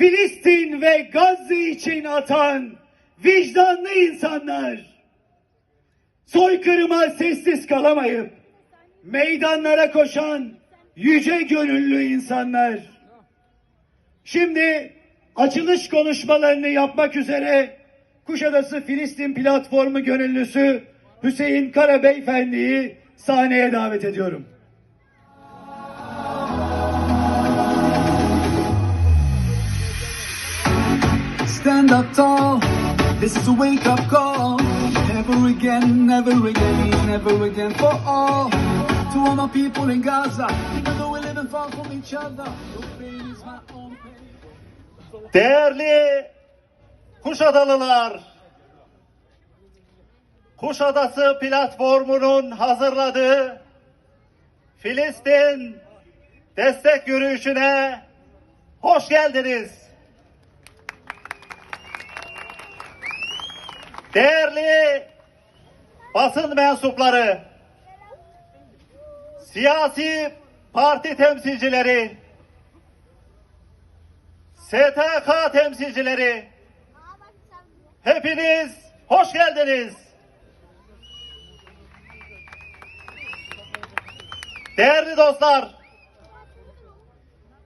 Filistin ve Gazze için atan vicdanlı insanlar, soykırıma sessiz kalamayıp meydanlara koşan yüce gönüllü insanlar. Şimdi açılış konuşmalarını yapmak üzere Kuşadası Filistin Platformu gönüllüsü Hüseyin Kara Beyefendi'yi sahneye davet ediyorum. Stand up tall. This is a wake up call. Never again, never again, never again for all. To all my people in Gaza, even though we're living far from each other. Değerli Kuşadalılar, Kuşadası platformunun hazırladığı Filistin destek yürüyüşüne hoş geldiniz. Değerli basın mensupları, siyasi parti temsilcileri, STK temsilcileri, hepiniz hoş geldiniz. Değerli dostlar,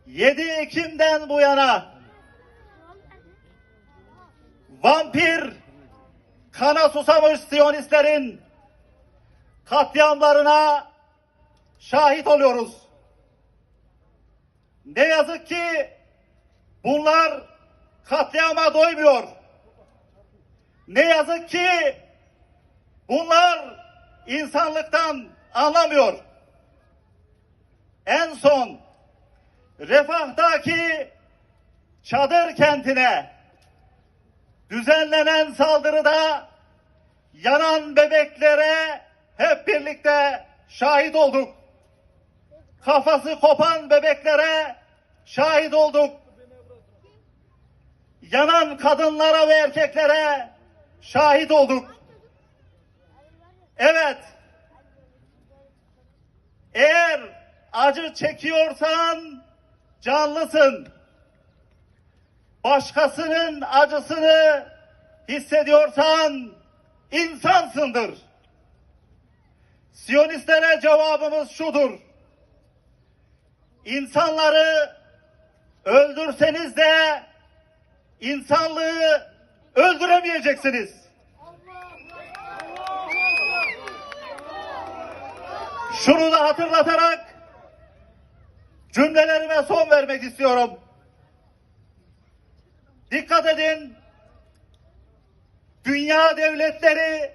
7 Ekim'den bu yana vampir kana susamış Siyonistlerin katliamlarına şahit oluyoruz. Ne yazık ki bunlar katliama doymuyor. Ne yazık ki bunlar insanlıktan anlamıyor. En son Refah'taki çadır kentine düzenlenen saldırıda yanan bebeklere hep birlikte şahit olduk. Kafası kopan bebeklere şahit olduk. Yanan kadınlara ve erkeklere şahit olduk. Evet. Eğer acı çekiyorsan canlısın. Başkasının acısını hissediyorsan insansındır. Siyonistlere cevabımız şudur. İnsanları öldürseniz de insanlığı öldüremeyeceksiniz. Şunu da hatırlatarak cümlelerime son vermek istiyorum. Dikkat edin. Dünya devletleri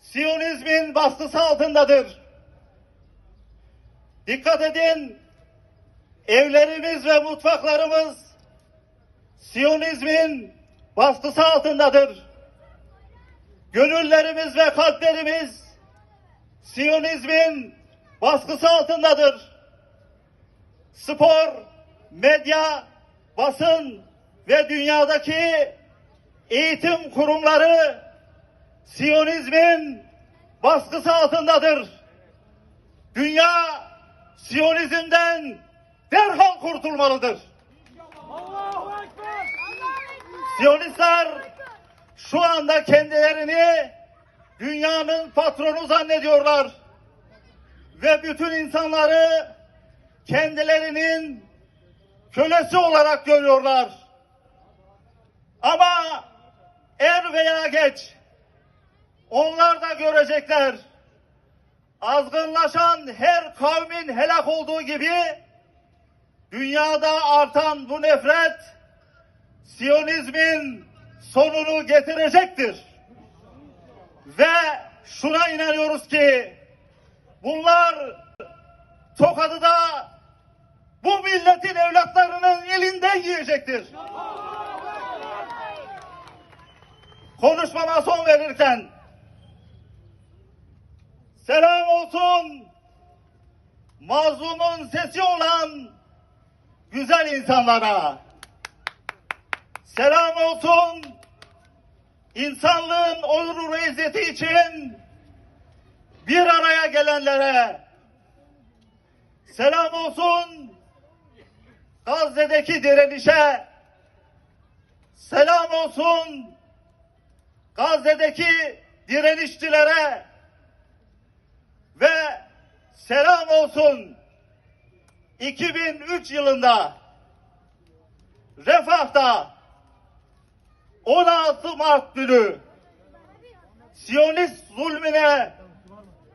Siyonizmin baskısı altındadır. Dikkat edin. Evlerimiz ve mutfaklarımız Siyonizmin baskısı altındadır. Gönüllerimiz ve kalplerimiz Siyonizmin baskısı altındadır. Spor, medya, basın ve dünyadaki eğitim kurumları Siyonizmin baskısı altındadır. Dünya Siyonizmden derhal kurtulmalıdır. Siyonistler şu anda kendilerini dünyanın patronu zannediyorlar. Ve bütün insanları kendilerinin kölesi olarak görüyorlar. Ama er veya geç onlar da görecekler. Azgınlaşan her kavmin helak olduğu gibi dünyada artan bu nefret Siyonizmin sonunu getirecektir. Ve şuna inanıyoruz ki bunlar tokadı da bu milletin evlatlarının elinden yiyecektir. Konuşmama son verirken selam olsun mazlumun sesi olan güzel insanlara. Selam olsun insanlığın onuru ve izzeti için bir araya gelenlere. Selam olsun Gazze'deki direnişe selam olsun. Gazze'deki direnişçilere ve selam olsun 2003 yılında Refah'ta 16 Mart günü Siyonist zulmüne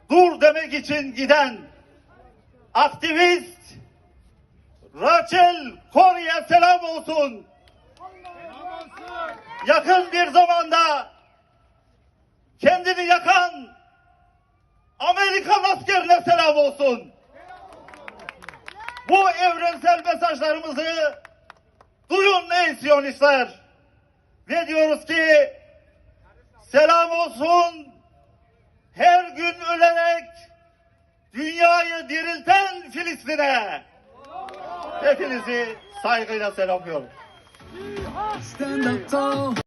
dur demek için giden aktivist Rachel Corrie'ye selam olsun. Yakın bir zamanda kendini yakan Amerikan askerine selam olsun. Bu evrensel mesajlarımızı duyun ey Siyonistler. Ve diyoruz ki selam olsun her gün ölerek dünyayı dirilten Filistin'e. Hepinizi saygıyla selamlıyorum. Stand up tall.